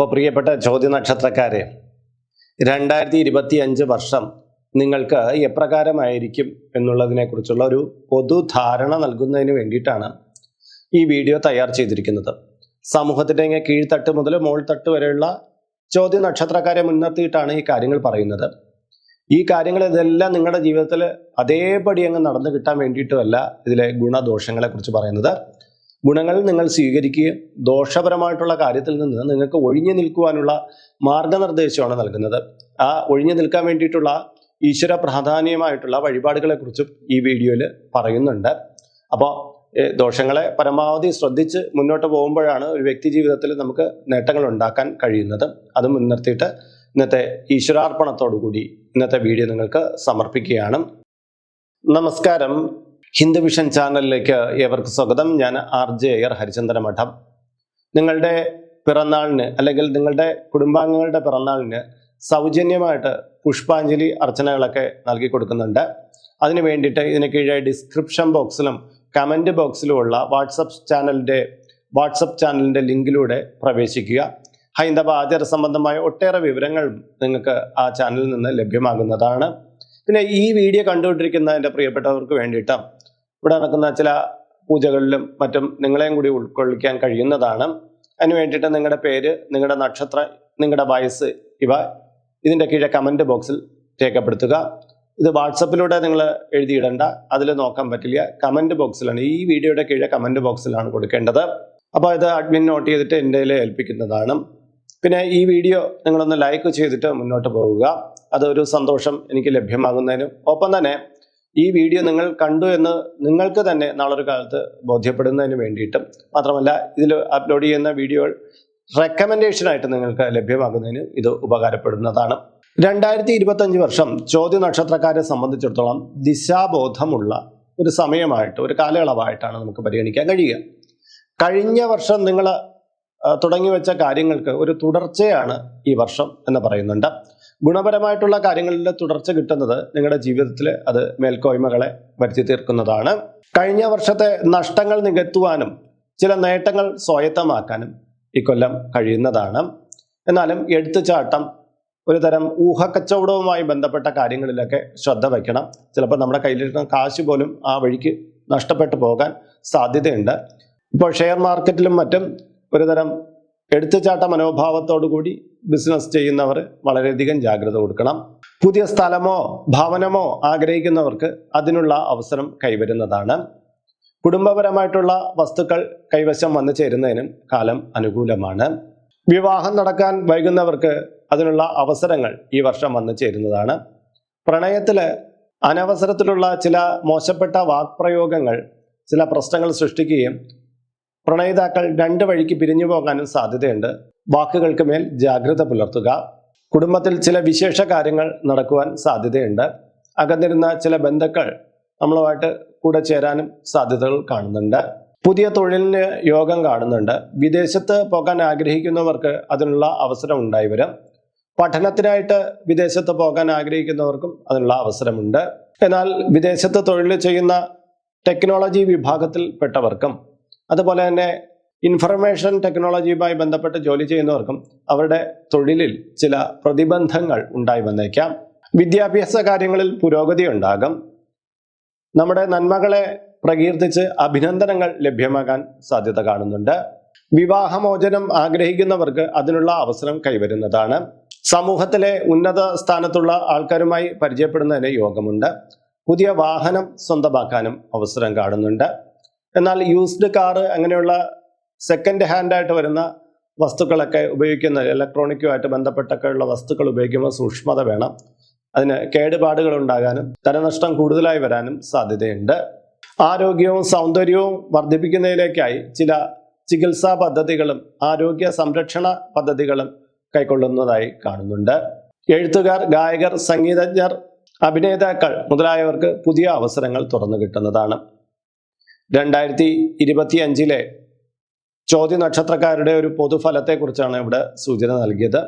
അപ്പോൾ പ്രിയപ്പെട്ട ചോദ്യ നക്ഷത്രക്കാരെ രണ്ടായിരത്തി ഇരുപത്തി അഞ്ച് വർഷം നിങ്ങൾക്ക് എപ്രകാരമായിരിക്കും എന്നുള്ളതിനെക്കുറിച്ചുള്ള ഒരു പൊതുധാരണ നൽകുന്നതിന് വേണ്ടിയിട്ടാണ് ഈ വീഡിയോ തയ്യാർ ചെയ്തിരിക്കുന്നത്. സമൂഹത്തിന്റെ കീഴ്ത്തട്ട് മുതൽ മോൾത്തട്ട് വരെയുള്ള ചോദ്യ നക്ഷത്രക്കാരെ മുൻനിർത്തിയിട്ടാണ് ഈ കാര്യങ്ങൾ പറയുന്നത്. ഈ കാര്യങ്ങൾ ഇതെല്ലാം നിങ്ങളുടെ ജീവിതത്തിൽ അതേപടി അങ്ങ് നടന്നു കിട്ടാൻ വേണ്ടിയിട്ടുമല്ല ഇതിലെ ഗുണദോഷങ്ങളെക്കുറിച്ച് പറയുന്നത്. ഗുണങ്ങൾ നിങ്ങൾ സ്വീകരിക്കുകയും ദോഷപരമായിട്ടുള്ള കാര്യത്തിൽ നിന്ന് നിങ്ങൾക്ക് ഒഴിഞ്ഞു നിൽക്കുവാനുള്ള മാർഗനിർദ്ദേശമാണ് നൽകുന്നത്. ആ ഒഴിഞ്ഞു നിൽക്കാൻ വേണ്ടിയിട്ടുള്ള ഈശ്വര പ്രാധാന്യമായിട്ടുള്ള വഴിപാടുകളെ കുറിച്ചും ഈ വീഡിയോയിൽ പറയുന്നുണ്ട്. അപ്പോൾ ദോഷങ്ങളെ പരമാവധി ശ്രദ്ധിച്ച് മുന്നോട്ട് പോകുമ്പോഴാണ് ഒരു വ്യക്തി ജീവിതത്തിൽ നമുക്ക് നേട്ടങ്ങൾ ഉണ്ടാക്കാൻ കഴിയുന്നത്. അത് മുൻനിർത്തിയിട്ട് ഇന്നത്തെ ഈശ്വരാർപ്പണത്തോടു കൂടി ഇന്നത്തെ വീഡിയോ നിങ്ങൾക്ക് സമർപ്പിക്കുകയാണ്. നമസ്കാരം. ഹിന്ദു വിഷൻ ചാനലിലേക്ക് ഏവർക്ക് സ്വാഗതം. ഞാൻ ആർ ജെ അയ്യർ ഹരിചന്ദ്ര മഠം. നിങ്ങളുടെ പിറന്നാളിന് അല്ലെങ്കിൽ നിങ്ങളുടെ കുടുംബാംഗങ്ങളുടെ പിറന്നാളിന് സൗജന്യമായിട്ട് പുഷ്പാഞ്ജലി അർച്ചനകളൊക്കെ നൽകി കൊടുക്കുന്നുണ്ട്. അതിന് വേണ്ടിയിട്ട് ഇതിന് കീഴെ ഡിസ്ക്രിപ്ഷൻ ബോക്സിലും കമന്റ് ബോക്സിലുമുള്ള വാട്സപ്പ് ചാനലിന്റെ വാട്സപ്പ് ചാനലിന്റെ ലിങ്കിലൂടെ പ്രവേശിക്കുക. ഹൈന്ദവ ആചാര സംബന്ധമായ ഒട്ടേറെ വിവരങ്ങൾ നിങ്ങൾക്ക് ആ ചാനലിൽ നിന്ന് ലഭ്യമാകുന്നതാണ്. പിന്നെ ഈ വീഡിയോ കണ്ടുകൊണ്ടിരിക്കുന്ന എന്റെ പ്രിയപ്പെട്ടവർക്ക് വേണ്ടിയിട്ട് ഇവിടെ നടക്കുന്ന ചില പൂജകളിലും മറ്റും നിങ്ങളെയും കൂടി ഉൾക്കൊള്ളിക്കാൻ കഴിയുന്നതാണ്. അതിന് വേണ്ടിയിട്ട് നിങ്ങളുടെ പേര് നിങ്ങളുടെ നക്ഷത്രം നിങ്ങളുടെ വയസ്സ് ഇവ ഇതിന്റെ കീഴെ കമന്റ് ബോക്സിൽ രേഖപ്പെടുത്തുക. ഇത് വാട്സപ്പിലൂടെ നിങ്ങൾ എഴുതിയിടണ്ട അതിൽ നോക്കാൻ പറ്റില്ല. കമന്റ് ബോക്സിലാണ് ഈ വീഡിയോയുടെ കീഴെ കമന്റ് ബോക്സിലാണ് കൊടുക്കേണ്ടത്. അപ്പോൾ ഇത് അഡ്മിൻ നോട്ട് ചെയ്തിട്ട് എന്റെ ഏൽപ്പിക്കുന്നതാണ്. പിന്നെ ഈ വീഡിയോ നിങ്ങളൊന്ന് ലൈക്ക് ചെയ്തിട്ട് മുന്നോട്ട് പോവുക. അതൊരു സന്തോഷം എനിക്ക് ലഭ്യമാകുന്നതിനും ഒപ്പം തന്നെ ഈ വീഡിയോ നിങ്ങൾ കണ്ടു എന്ന് നിങ്ങൾക്ക് തന്നെ നാളൊരു കാലത്ത് ബോധ്യപ്പെടുന്നതിന് വേണ്ടിയിട്ടും മാത്രമല്ല ഇതിൽ അപ്ലോഡ് ചെയ്യുന്ന വീഡിയോകൾ റെക്കമെൻഡേഷനായിട്ട് നിങ്ങൾക്ക് ലഭ്യമാകുന്നതിന് ഇത് ഉപകാരപ്പെടുന്നതാണ്. രണ്ടായിരത്തി ഇരുപത്തഞ്ച് വർഷം ചോദ്യ നക്ഷത്രക്കാരെ സംബന്ധിച്ചിടത്തോളം ദിശാബോധമുള്ള ഒരു സമയമായിട്ട് ഒരു കാലയളവായിട്ടാണ് നമുക്ക് പരിഗണിക്കാൻ കഴിയുക. കഴിഞ്ഞ വർഷം നിങ്ങൾ തുടങ്ങി വെച്ച കാര്യങ്ങൾക്ക് ഒരു തുടർച്ചയാണ് ഈ വർഷം എന്ന് പറയുന്നുണ്ട്. ഗുണപരമായിട്ടുള്ള കാര്യങ്ങളിലെ തുടർച്ച കിട്ടുന്നത് നിങ്ങളുടെ ജീവിതത്തിൽ അത് മേൽക്കോയ്മകളെ വരുത്തി തീർക്കുന്നതാണ്. കഴിഞ്ഞ വർഷത്തെ നഷ്ടങ്ങൾ നികത്തുവാനും ചില നേട്ടങ്ങൾ സ്വായത്തമാക്കാനും കൊല്ലം കഴിയുന്നതാണ്. എന്നാലും എടുത്തുചാട്ടം ഒരു തരം ഊഹക്കച്ചവടവുമായി ബന്ധപ്പെട്ട കാര്യങ്ങളിലൊക്കെ ശ്രദ്ധ വയ്ക്കണം. ചിലപ്പോൾ നമ്മുടെ കയ്യിലിരുന്ന കാശ് പോലും ആ വഴിക്ക് നഷ്ടപ്പെട്ടു പോകാൻ സാധ്യതയുണ്ട്. ഇപ്പോൾ ഷെയർ മാർക്കറ്റിലും മറ്റും ഒരു തരം എടുത്തുചാട്ട മനോഭാവത്തോടുകൂടി ബിസിനസ് ചെയ്യുന്നവർ വളരെയധികം ജാഗ്രത കൊടുക്കണം. പുതിയ സ്ഥലമോ ഭവനമോ ആഗ്രഹിക്കുന്നവർക്ക് അതിനുള്ള അവസരം കൈവരുന്നതാണ്. കുടുംബപരമായിട്ടുള്ള വസ്തുക്കൾ കൈവശം വന്നു ചേരുന്നതിനും കാലം അനുകൂലമാണ്. വിവാഹം നടക്കാൻ വൈകുന്നവർക്ക് അതിനുള്ള അവസരങ്ങൾ ഈ വർഷം വന്നു ചേരുന്നതാണ്. പ്രണയത്തിൽ അനവസരത്തിലുള്ള ചില മോശപ്പെട്ട വാക്പ്രയോഗങ്ങൾ ചില പ്രശ്നങ്ങൾ സൃഷ്ടിക്കുകയും പ്രണയിതാക്കൾ രണ്ടു വഴിക്ക് പിരിഞ്ഞു പോകാനും സാധ്യതയുണ്ട്. വാക്കുകൾക്ക് മേൽ ജാഗ്രത പുലർത്തുക. കുടുംബത്തിൽ ചില വിശേഷ കാര്യങ്ങൾ നടക്കുവാൻ സാധ്യതയുണ്ട്. അകന്നിരുന്ന ചില ബന്ധുക്കൾ നമ്മളുമായിട്ട് കൂടെ ചേരാനും സാധ്യതകൾ കാണുന്നുണ്ട്. പുതിയ തൊഴിലിന് യോഗം കാണുന്നുണ്ട്. വിദേശത്ത് പോകാൻ ആഗ്രഹിക്കുന്നവർക്ക് അതിനുള്ള അവസരം ഉണ്ടായി വരും. പഠനത്തിനായിട്ട് വിദേശത്ത് പോകാൻ ആഗ്രഹിക്കുന്നവർക്കും അതിനുള്ള അവസരമുണ്ട്. എന്നാൽ വിദേശത്ത് തൊഴിൽ ചെയ്യുന്ന ടെക്നോളജി വിഭാഗത്തിൽപ്പെട്ടവർക്കും അതുപോലെ തന്നെ ഇൻഫർമേഷൻ ടെക്നോളജിയുമായി ബന്ധപ്പെട്ട് ജോലി ചെയ്യുന്നവർക്കും അവരുടെ തൊഴിലിൽ ചില പ്രതിബന്ധങ്ങൾ ഉണ്ടായി വന്നേക്കാം. വിദ്യാഭ്യാസ കാര്യങ്ങളിൽ പുരോഗതി ഉണ്ടാകും. നമ്മുടെ നന്മകളെ പ്രകീർത്തിച്ച് അഭിനന്ദനങ്ങൾ ലഭ്യമാകാൻ സാധ്യത കാണുന്നുണ്ട്. വിവാഹമോചനം ആഗ്രഹിക്കുന്നവർക്ക് അതിനുള്ള അവസരം കൈവരുന്നതാണ്. സമൂഹത്തിലെ ഉന്നത സ്ഥാനത്തുള്ള ആൾക്കാരുമായി പരിചയപ്പെടുന്നതിന് യോഗമുണ്ട്. പുതിയ വാഹനം സ്വന്തമാക്കാനും അവസരം കാണുന്നുണ്ട്. എന്നാൽ യൂസ്ഡ് കാറ് അങ്ങനെയുള്ള സെക്കൻഡ് ഹാൻഡായിട്ട് വരുന്ന വസ്തുക്കളൊക്കെ ഉപയോഗിക്കുന്ന ഇലക്ട്രോണിക്കുമായിട്ട് ബന്ധപ്പെട്ടൊക്കെ ഉള്ള വസ്തുക്കൾ ഉപയോഗിക്കുമ്പോൾ സൂക്ഷ്മത വേണം. അതിന് കേടുപാടുകൾ ഉണ്ടാകാനും ധനനഷ്ടം കൂടുതലായി വരാനും സാധ്യതയുണ്ട്. ആരോഗ്യവും സൗന്ദര്യവും വർദ്ധിപ്പിക്കുന്നതിലേക്കായി ചില ചികിത്സാ പദ്ധതികളും ആരോഗ്യ സംരക്ഷണ പദ്ധതികളും കൈക്കൊള്ളുന്നതായി കാണുന്നുണ്ട്. എഴുത്തുകാർ ഗായകർ സംഗീതജ്ഞർ അഭിനേതാക്കൾ മുതലായവർക്ക് പുതിയ അവസരങ്ങൾ തുറന്നു കിട്ടുന്നതാണ്. രണ്ടായിരത്തി ഇരുപത്തി അഞ്ചിലെ ചോദ്യ നക്ഷത്രക്കാരുടെ ഒരു പൊതുഫലത്തെക്കുറിച്ചാണ് ഇവിടെ സൂചന നൽകിയത്.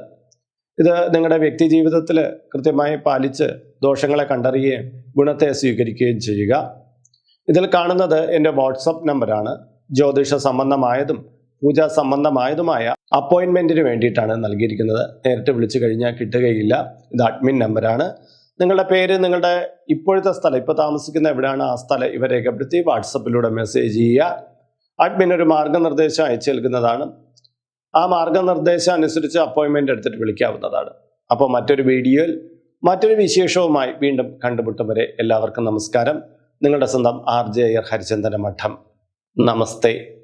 ഇത് നിങ്ങളുടെ വ്യക്തി ജീവിതത്തിൽ കൃത്യമായി പാലിച്ച് ദോഷങ്ങളെ കണ്ടറിയുകയും ഗുണത്തെ സ്വീകരിക്കുകയും ചെയ്യുക. ഇതിൽ കാണുന്നത് എന്റെ വാട്സപ്പ് നമ്പറാണ്. ജ്യോതിഷ സംബന്ധമായതും പൂജാ സംബന്ധമായതുമായ അപ്പോയിൻമെന്റിന് വേണ്ടിയിട്ടാണ് നൽകിയിരിക്കുന്നത്. നേരിട്ട് വിളിച്ചു കഴിഞ്ഞാൽ കിട്ടുകയില്ല. ഇത് അഡ്മിൻ നമ്പറാണ്. നിങ്ങളുടെ പേര് നിങ്ങളുടെ ഇപ്പോഴത്തെ സ്ഥലം ഇപ്പോൾ താമസിക്കുന്ന എവിടെയാണ് ആ സ്ഥലം ഇവ രേഖപ്പെടുത്തി വാട്സപ്പിലൂടെ മെസ്സേജ് ചെയ്യുക. അഡ്മിൻ ഒരു മാർഗനിർദ്ദേശം അയച്ചു നൽകുന്നതാണ്. ആ മാർഗനിർദ്ദേശം അനുസരിച്ച് അപ്പോയിൻമെന്റ് എടുത്തിട്ട് വിളിക്കാവുന്നതാണ്. അപ്പോൾ മറ്റൊരു വീഡിയോയിൽ മറ്റൊരു വിശേഷവുമായി വീണ്ടും കണ്ടുമുട്ടും വരെ എല്ലാവർക്കും നമസ്കാരം. നിങ്ങളുടെ സ്വന്തം ആർ ജെ ഹരിചന്ദന മഠം. നമസ്തേ.